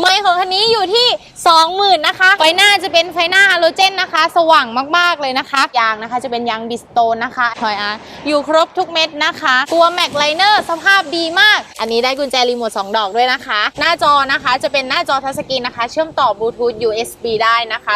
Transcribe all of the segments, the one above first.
ไม่ของคันนี้อยู่ที่ 20,000นะคะ ไฟหน้าจะเป็นไฟหน้าอาโลเจนนะคะ สว่างมากๆเลยนะคะ ยางนะคะจะเป็นยางบิสโตนนะคะทอยอะอยู่ครบทุกเม็ดนะคะ ตัวแม็กไลเนอร์สภาพดีมาก อันนี้ได้กุญแจรีโมท2ดอกด้วยนะคะ หน้าจอนะคะจะเป็นหน้าจอทัชสกรีนนะคะ เชื่อมต่อบลูทูธ USB ได้นะคะ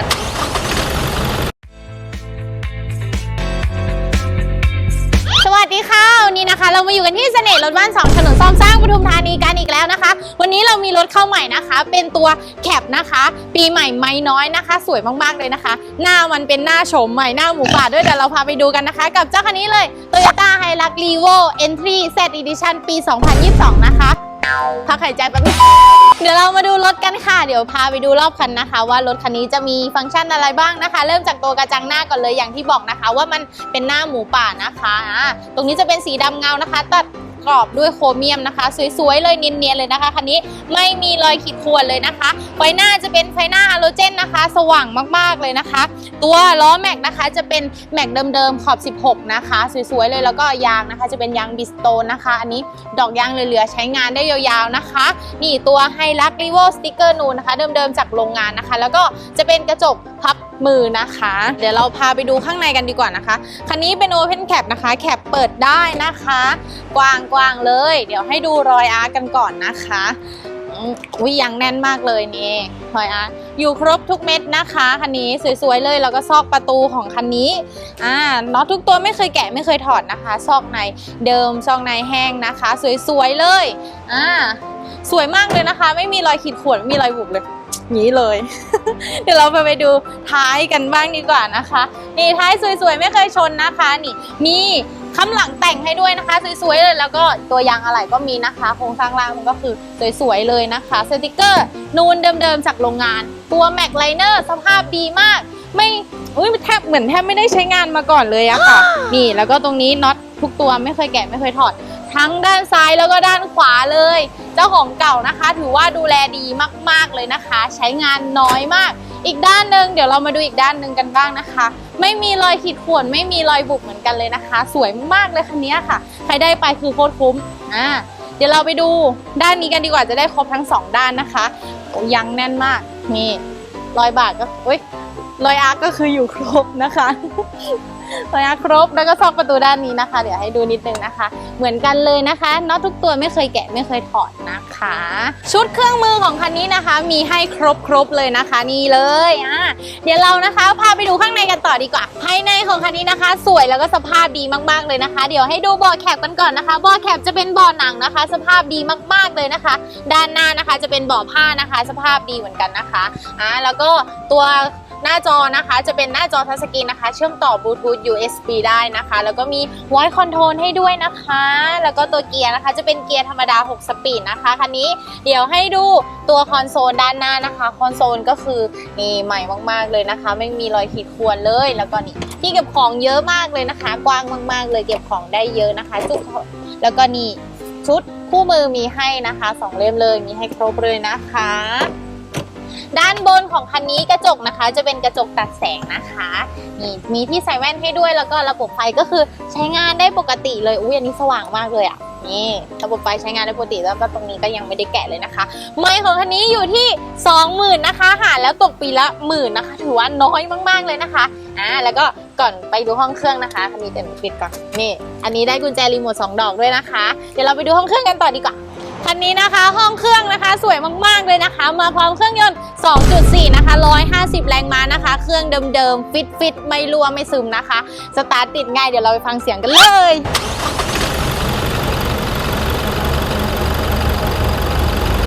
เรามาอยู่กันที่เสน่ห์รถบ้าน2ถนนซ่อมสร้างปทุมธานีกันอีกแล้วนะคะ วันนี้เรามีรถเข้าใหม่นะคะ เป็นตัวแคปนะคะ ปีใหม่ไม่น้อยนะคะ สวยมากๆเลยนะคะ หน้ามันเป็นหน้าโฉมใหม่หน้าหมูป่าด้วยเดี๋ยวเราพาไปดูกันนะคะ กับเจ้าคันนี้เลย Toyota Hilux Revo Entry Z Edition ปี 2022 นะคะพักหายใจแป๊บนึงเดี๋ยวเรามาดูรถ กันค่ะ เดี๋ยวพาไปดูรอบคันนะคะ ว่ารถคันนี้จะมีฟังก์ชันอะไรบ้างนะคะ เริ่มจากตัวกระจังหน้าก่อนเลยอย่างที่บอกนะคะ ว่ามันเป็นหน้าหมูป่านะคะอ่าตรงนี้จะเป็นสีดำเงานะคะ ตัด กรอบด้วยโครเมียมนะคะ สวยๆเลยเนียนๆเลยนะคะคันนี้ไม่มีรอยขีดข่วนเลยนะคะ ไฟหน้าจะเป็นไฟหน้าฮาโลเจนนะคะ สว่างมากๆเลยนะคะ ตัวล้อแม็กนะคะจะเป็นแม็กเดิมๆขอบ 16 นะคะ สวยๆเลยแล้วก็ยางนะคะจะเป็นยางบิสโตนนะคะ อันนี้ดอกยางเหลือๆใช้งานได้ยาวๆนะคะ นี่ตัวไฮลักรีโวสติกเกอร์นูนนะคะ เดิมๆจากโรงงานนะคะ แล้วก็จะเป็นกระจกพับ มือนะคะ เดี๋ยวเราพาไปดูข้างในกันดีกว่านะคะ คันนี้เป็น Open Cap นะคะ แคปเปิดได้นะคะ กว้างๆเลย เดี๋ยวให้ดูรอยอาร์กันก่อนนะคะอุ้ยยังแน่นมากเลยนี่รอยอาร์อยู่ครบทุกเม็ดนะคะคันนี้สวยๆเลยแล้วก็ซอกประตูของคันนี้อ่าน็อตทุกตัวไม่เคยแกะไม่เคยถอดนะคะ ซอกในเดิมซอกในแห้งนะคะ สวยๆเลยอ่าสวยมากเลยนะคะ ไม่มีรอยขีดข่วนไม่มีรอยบุบเลยนี้เลย เดี๋ยวเราไปไปดูท้ายกันบ้างดีกว่านะคะ นี่ท้ายสวยๆ ไม่เคยชนนะคะ นี่มีข้างหลังแต่งให้ด้วยนะคะ สวยๆเลยแล้วก็ตัวยางอะไหล่ก็มีนะคะโครงสร้างล่างมันก็คือสวยๆเลยนะคะสติกเกอร์นูนเดิมๆจากโรงงาน ตัวแม็กไลเนอร์สภาพดีมาก ไม่อุ้ยแทบเหมือนแทบไม่ได้ใช้งานมาก่อนเลยอะค่ะ นี่แล้วก็ตรงนี้น็อตทุกตัวไม่เคยแกะไม่เคยถอด ทั้งด้านซ้ายแล้วก็ด้านขวาเลย เจ้าของเก่านะคะ ถือว่าดูแลดีมาก ๆเลยนะคะ ใช้งานน้อยมาก อีกด้านหนึ่งเดี๋ยวเรามาดูอีกด้านหนึ่งกันบ้างนะคะ ไม่มีรอยขีดข่วนไม่มีรอยบุบเหมือนกันเลยนะคะ สวยมากเลยคันนี้ค่ะ ใครได้ไปคือโคตรคุ้มอ่าเดี๋ยวเราไปดูด้านนี้กันดีกว่าจะได้ครบทั้งสองด้านนะคะยังแน่นมากนี่รอยบาดก็เอ้ยรอยอาร์ก็คืออยู่ครบนะคะ รอยอาครบแล้วก็ซอกประตูด้านนี้นะคะ เดี๋ยวให้ดูนิดนึงนะคะ เหมือนกันเลยนะคะน็อตทุกตัวไม่เคยแกะไม่เคยถอดนะคะ ชุดเครื่องมือของคันนี้นะคะ มีให้ครบครบเลยนะคะ นี่เลยอะเดี๋ยวเรานะคะ พาไปดูข้างในกันต่อดีกว่า ภายในของคันนี้นะคะ สวยแล้วก็สภาพดีมากๆเลยนะคะ เดี๋ยวให้ดูเบาะแคปกันก่อนนะคะเบาะแคปจะเป็นเบาะหนังนะคะ สภาพดีมากๆเลยนะคะ ด้านหน้านะคะจะเป็นเบาะผ้านะคะ สภาพดีเหมือนกันนะคะอ่าแล้วก็ตัว หน้าจอนะคะจะเป็นหน้าจอทัชสกรีนนะคะ เชื่อมต่อบลูทูธ USB ได้นะคะ แล้วก็มี voice control ให้ด้วยนะคะ แล้วก็ตัวเกียร์นะคะ จะเป็นเกียร์ธรรมดา 6 สปีดนะคะคันนี้เดี๋ยวให้ดูตัวคอนโซลด้านหน้านะคะคอนโซลก็คือนี่ใหม่มากๆเลยนะคะ ไม่มีรอยขีดข่วนเลย แล้วก็นี่ที่เก็บของเยอะมากเลยนะคะ กว้างมากๆ เลยเก็บของได้เยอะนะคะจุดแล้วก็นี่ชุดคู่มือมีให้นะคะสองเล่มเลยมีให้ครบเลยนะคะ ด้านบนของคันนี้กระจกนะคะ จะเป็นกระจกตัดแสงนะคะนี่มีที่ใส่แว่นให้ด้วยแล้วก็ระบบไฟก็คือใช้งานได้ปกติเลยอุ้ยอันนี้สว่างมากเลยอะนี่ระบบไฟใช้งานได้ปกติแล้วก็ตรงนี้ก็ยังไม่ได้แกะเลยนะคะ ไม่ของคันนี้อยู่ที่ 20,000นะคะหาแล้วตกปีละหมื่นนะคะ ถือว่าน้อยมากๆเลยนะคะอ่าแล้วก็ก่อนไปดูห้องเครื่องนะคะคันนี้เดี๋ยวปิดก่อนนี่อันนี้ได้กุญแจรีโมทสองดอกด้วยนะคะ เดี๋ยวเราไปดูห้องเครื่องกันต่อดีกว่า คันนี้นะคะห้องเครื่องนะคะสวยมากๆเลยนะคะ มาพร้อมเครื่องยนต์ 2.4 นะคะ 150 แรงม้านะคะ เครื่องเดิมๆ ฟิตฟิตๆไม่รั่วไม่ซึมนะคะ สตาร์ทติดง่ายเดี๋ยวเราไปฟังเสียงกันเลย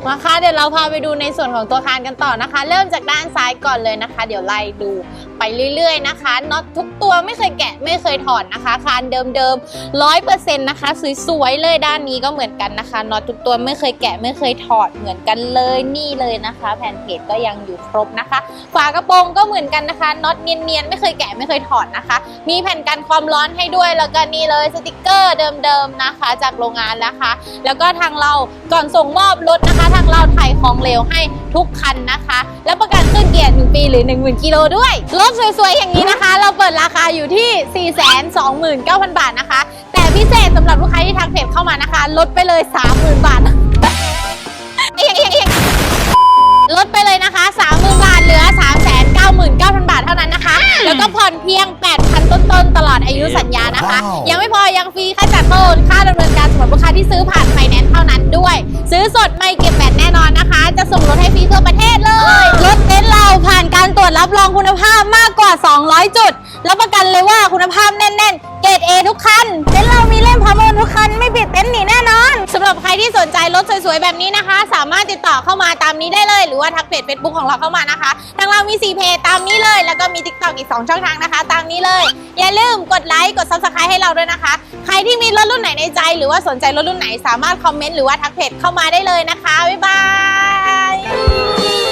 มาค่ะเดี๋ยวเราพาไปดูในส่วนของตัวคานกันต่อนะคะ เริ่มจากด้านซ้ายก่อนเลยนะคะ เดี๋ยวไล่ดูไปเรื่อยๆนะคะน็อตทุกตัวไม่เคยแกะไม่เคยถอดนะคะ คานเดิมๆร้อยเปอร์เซ็นต์นะคะสวยๆเลยด้านนี้ก็เหมือนกันนะคะน็อตทุกตัวไม่เคยแกะไม่เคยถอดเหมือนกันเลยนี่เลยนะคะ แผ่นเพจก็ยังอยู่ครบนะคะ ฝากระโปรงก็เหมือนกันนะคะน็อตเนียนๆไม่เคยแกะไม่เคยถอดนะคะ มีแผ่นกันความร้อนให้ด้วยแล้วก็นี่เลยสติกเกอร์เดิมๆนะคะ จากโรงงานนะคะ แล้วก็ทางเราก่อนส่งมอบรถนะคะทางเราาวไทยของเร็วให้ทุกคันนะคะ แล้วประกันเครื่อเกียร์ 1 ปีหรือ 10,000 กิโลด้วย รถสวยๆ อย่างนี้นะคะ เราเปิดราคาอยู่ที่ 429,000 บาทนะคะ แต่พิเศษสำหรับลูกค้าที่ทักเพจเข้ามานะคะ ลดไปเลย 30,000 บาทเอียงเอีลดไปเลยนะคะ 30,000 บาทเหลือ 399,000 บาทเท่านั้นนะคะ แล้วก็ผ่อนเพียง 8,000 ต้นๆ ตลอดอายุสัญญานะคะ ยังไม่พอยังฟรีค่าจัดโอนค่าดำเนินการสำหรับลูกค้าที่ซื้อผ่านได้วย ซื้อสดไม่เก็บแบตแน่นอนนะคะ จะส่งรถให้ฟรีทั่วประเทศเลย รถเต็นท์เราผ่านการตรวจรับรองคุณภาพมากกว่า 200 จุด รับประกันเลยว่าคุณภาพแน่นๆ เกรด A ทุกคันเต็นท์เรามีเล่มพร้อมโอนทุกคัน ไม่ผิดเต็นท์หนีแน่นอนสำหรับใครที่สนใจรถสวยๆ แบบนี้นะคะ สามารถติดต่อเข้ามาตามนี้ได้เลย หรือว่าทักเพจ Facebook ของเราเข้ามานะคะ ทางเรามี 4 เพจตามนี้เลย แล้วก็มี TikTok อีก 2 ช่องทางนะคะ ตามนี้เลย อย่าลืมกดไลค์กด Subscribe ให้เราด้วยนะคะ ใครที่มีรถรุ่นไหนในใจ หรือว่าสนใจรถรุ่นไหนสามารถคอมเมนต์หรือว่าทักเพจเข้ามาได้เลยนะคะบ๊ายบาย